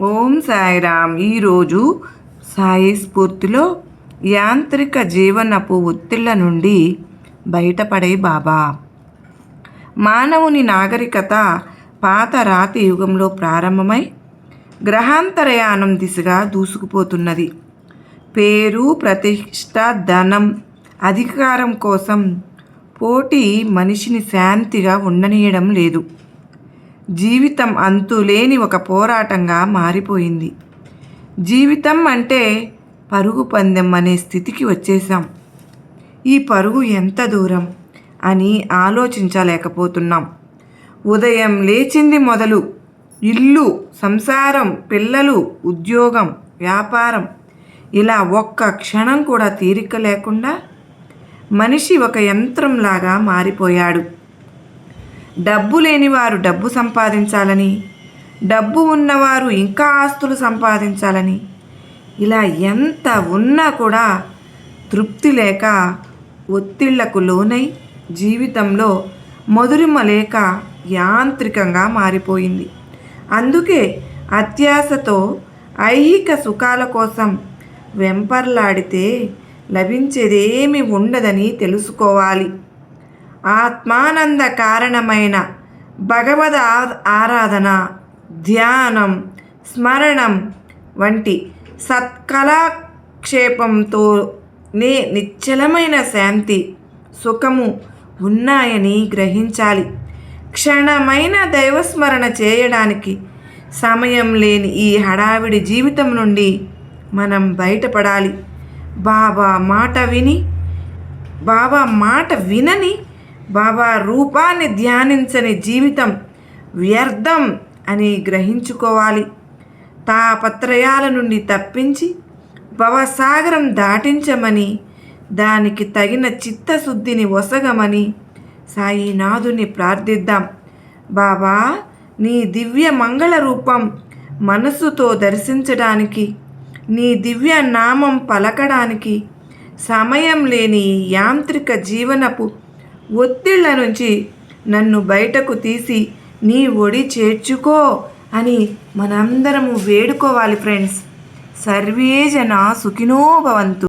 ఓం సాయిరామ్. ఈరోజు సాయి స్ఫూర్తిలో యాంత్రిక జీవనపు ఒత్తిళ్ళ నుండి బయటపడే బాబా. మానవుని నాగరికత పాత రాతి యుగంలో ప్రారంభమై గ్రహాంతరయానం దిశగా దూసుకుపోతున్నది. పేరు ప్రతిష్ట ధనం అధికారం కోసం పోటీ మనిషిని శాంతిగా ఉండనీయడం లేదు. జీవితం అంతులేని ఒక పోరాటంగా మారిపోయింది. జీవితం అంటే పరుగు పందెం అనే స్థితికి వచ్చేసాం ఈ పరుగు ఎంత దూరం అని ఆలోచించలేకపోతున్నాం. ఉదయం లేచింది మొదలు ఇల్లు సంసారం పిల్లలు ఉద్యోగం వ్యాపారం ఇలా ఒక్క క్షణం కూడా తీరిక లేకుండా మనిషి ఒక యంత్రంలాగా మారిపోయాడు. డబ్బు లేనివారు డబ్బు సంపాదించాలని డబ్బు ఉన్నవారు ఇంకా ఆస్తులు సంపాదించాలని. ఇలా ఎంత ఉన్నా కూడా తృప్తి లేక ఒత్తిళ్ళకు లోనై జీవితంలో మధురిమ లేక యాంత్రికంగా మారిపోయింది. అందుకే అత్యాశతో ఐహిక సుఖాల కోసం వెంపర్లాడితే లభించేదేమి ఉండదని తెలుసుకోవాలి. ఆత్మానంద కారణమైన భగవద్ ఆరాధన ధ్యానం స్మరణం వంటి సత్కళాక్షేపంతోనే నిశ్చలమైన శాంతి సుఖము ఉన్నాయని గ్రహించాలి. క్షణమైన దైవస్మరణ చేయడానికి సమయం లేని ఈ హడావిడి జీవితం నుండి మనం బయటపడాలి. బాబా మాట విని బాబా మాట వినని బాబా రూపాన్ని ధ్యానించని జీవితం వ్యర్థం అని గ్రహించుకోవాలి. తాపత్రయాల నుండి తప్పించి భవసాగరం దాటించమని దానికి తగిన చిత్తశుద్ధిని వసగమని సాయినాథుని ప్రార్థిద్దాం. బాబా నీ దివ్య మంగళ రూపం మనసుతో దర్శించడానికి నీ దివ్య నామం పలకడానికి సమయం లేని యాంత్రిక జీవనపు ఒత్తిళ్ళ నుంచి నన్ను బయటకు తీసి నీ ఒడి చేర్చుకో అని మనందరము వేడుకోవాలి ఫ్రెండ్స్ సర్వే జన సుఖినో భవంతు.